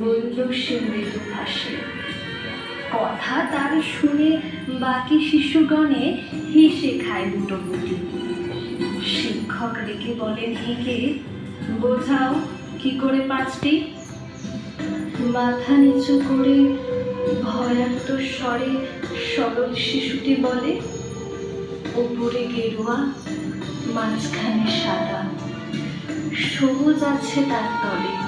বলল সে মৃদু ভাষে কথা তার শুনে বাকি শিশুগণে হেসে খায় দুটো গুটি। শিক্ষক রেখে বলেন হেঁকে বোঝাও কি করে পাঁচটি? মাথা নিচু করে ভয়াক্ত স্বরে সরল শিশুটি বলে, উপরে গেরুয়া, মাঝখানে সাদা। সবুজ আছে তার তলে।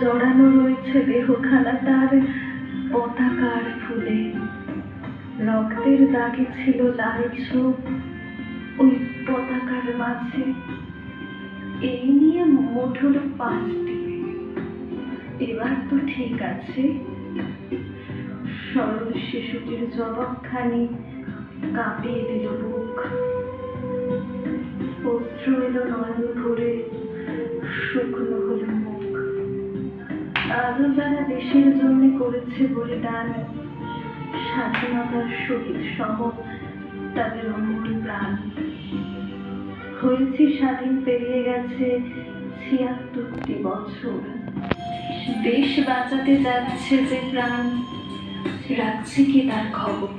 জড়ানো রয়েছে দেহখানা তার পতাকার ফুলে। রক্তের দাগে ছিল লাল চোখ ওই পতাকার মাঝে। এই নিয়ে হলো পাঁচটি। এবার তো ঠিক আছে। সরল শিশুটির জবাবখানি কাঁপিয়ে দিল বুক। অশ্রু এলো নয়ন ভরে। দেশের জন্য করেছে বলিদান স্বাধীনতার সহিত সহ তাদের অমূল প্রাণ? হয়েছে স্বাধীন, পেরিয়ে গেছে ছিয়াত্তরটি বছর। দেশ বাঁচাতে যাচ্ছে যে প্রাণ, রাখছে কি তার খবর?